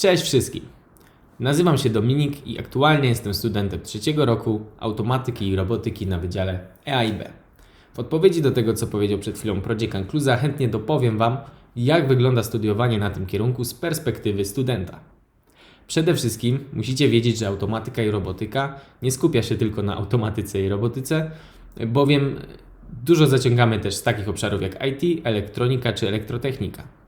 Cześć wszystkim. Nazywam się Dominik i aktualnie jestem studentem trzeciego roku automatyki i robotyki na Wydziale EAIB. W odpowiedzi do tego, co powiedział przed chwilą Project Ankluza, chętnie dopowiem Wam, jak wygląda studiowanie na tym kierunku z perspektywy studenta. Przede wszystkim musicie wiedzieć, że automatyka i robotyka nie skupia się tylko na automatyce i robotyce, bowiem dużo zaciągamy też z takich obszarów jak IT, elektronika czy elektrotechnika.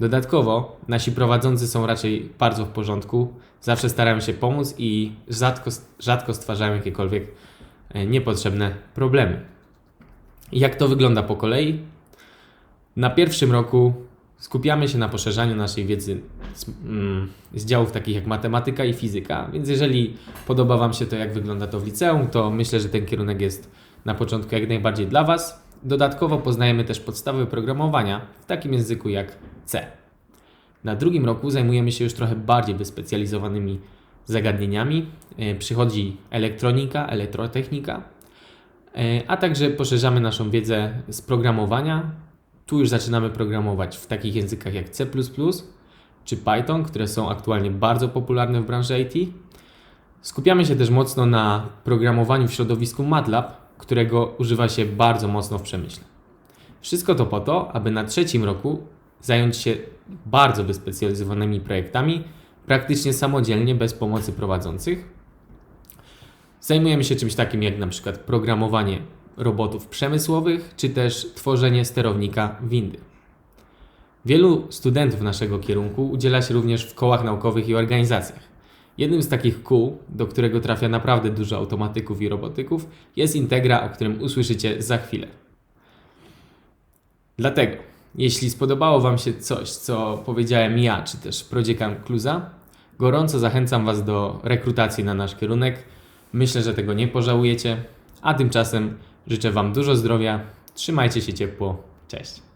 Dodatkowo nasi prowadzący są raczej bardzo w porządku, zawsze starają się pomóc i rzadko, rzadko stwarzają jakiekolwiek e, niepotrzebne problemy. Jak to wygląda po kolei? Na pierwszym roku skupiamy się na poszerzaniu naszej wiedzy z, mm, z działów takich jak matematyka i fizyka, więc jeżeli podoba Wam się to, jak wygląda to w liceum, to myślę, że ten kierunek jest na początku jak najbardziej dla Was. Dodatkowo poznajemy też podstawy programowania w takim języku jak C. Na drugim roku zajmujemy się już trochę bardziej wyspecjalizowanymi zagadnieniami. E, Przychodzi elektronika, elektrotechnika, e, a także poszerzamy naszą wiedzę z programowania. Tu już zaczynamy programować w takich językach jak C czy Python, które są aktualnie bardzo popularne w branży IT. Skupiamy się też mocno na programowaniu w środowisku MATLAB, którego używa się bardzo mocno w przemyśle. Wszystko to po to, aby na trzecim roku zająć się bardzo wyspecjalizowanymi projektami, praktycznie samodzielnie, bez pomocy prowadzących. Zajmujemy się czymś takim jak na przykład programowanie robotów przemysłowych, czy też tworzenie sterownika windy. Wielu studentów naszego kierunku udziela się również w kołach naukowych i organizacjach. Jednym z takich kół, do którego trafia naprawdę dużo automatyków i robotyków, jest Integra, o którym usłyszycie za chwilę. Dlatego, jeśli spodobało Wam się coś, co powiedziałem ja, czy też Prodziekan Kluza, gorąco zachęcam Was do rekrutacji na nasz kierunek. Myślę, że tego nie pożałujecie, a tymczasem życzę Wam dużo zdrowia, trzymajcie się ciepło, cześć.